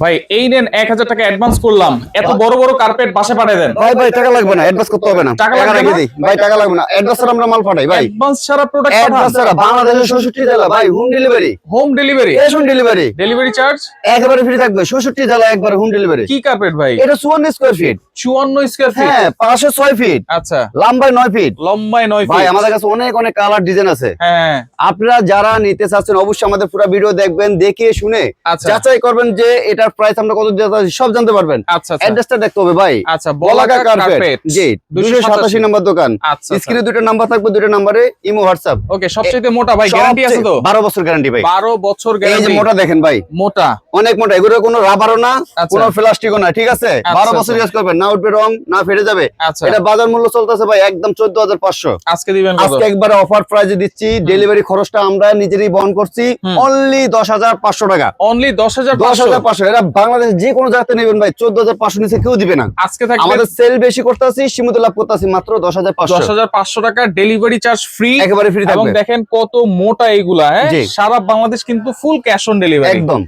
ভাই এই নেন এক হাজার টাকা অ্যাডভান্স করলাম। এত বড় বড় কার্পেট বাসা পাঠিয়ে দেন। ভাই ভাই টাকা লাগবে না অ্যাডভান্স করতে হবে না। টাকা লাগবে দিই। ভাই টাকা লাগবে না। অ্যাডভান্স ছাড়া আমরা মাল পাঠাই ভাই। অ্যাডভান্স ছাড়া প্রোডাক্ট অ্যাডভান্স ছাড়া বাংলাদেশের 66 জেলা ভাই home delivery home delivery cash on delivery delivery charge একেবারে ফ্রি থাকবে। 66 জেলা একবারে হোম ডেলিভারি কি কার্পেট ভাই? এটা 54 স্কয়ার ফিট চুয়ান্ন স্কোয়ার ফিট হ্যাঁ পাশে 6 ফিট আচ্ছা। লম্বায় 9 ফিট লম্বায় নয় ভাই আমাদের কাছে অনেক অনেক কালার ডিজাইন আছে। হ্যাঁ। আপনারা যারা নিতে চাচ্ছেন অবশ্যই আমাদের পুরো ভিডিও দেখবেন দেখে শুনে আচ্ছা। যাচাই করবেন যে এটার প্রাইস আমরা কত দিতে সব জানতে পারবেন। আচ্ছা আচ্ছা। অ্যাড্রেসটা দেখতে হবে ভাই। আচ্ছা বলাকা কার্পেট জি 287 নম্বর দোকান। আচ্ছা স্ক্রিনে দুটো নাম্বার থাকবে দুটো নাম্বারে ইমো হোয়াটসঅ্যাপ ওকে সবচেয়ে মোটা ভাই গ্যারান্টি আছে তো? 12 বছর গ্যারান্টি ভাই। বারো বছর গ্যারান্টি এই যে মোটা দেখেন ভাই। মোটা। অনেক মোটা এগুলো কোনো রাবারও না আচ্ছা। কোনো প্লাস্টিকও না ঠিক আছে? আচ্ছা, বারো বছর আচ্ছা। ইউজ করবেন না উঠবে রং না ফেটে যাবে। আচ্ছা। এটা বাজার মূল্য চলতেছে ভাই একদম চোদ্দ হাজার পাঁচশো। আজকে দিবেন কত? আজকে একবারে অফার প্রাইজে দিচ্ছি ডেলিভারি খরচটা আমরা নিজেরই বহন করছি অনলি দশ হাজার পাঁচশো টাকা। অনলি দশ হাজার দশ এটা বাংলাদেশ যে কোনো জায়গাতে নেবেন ভাই চোদ্দ হাজার পাঁচশো নিচে কেউ দিবে না। আজকে থাকবে আমাদের সেল বেশি করতে আছি সীমিত লাভ করতে আছি মাত্র দশ হাজার দশ হাজার পাঁচশো টাকা ডেলিভারি চার্জ ফ্রি একেবারে ফ্রি এবং দেখেন কত মোটা এইগুলা হ্যাঁ? সারা বাংলাদেশ কিন্তু ফুল ক্যাশ অন ডেলিভারি একদম।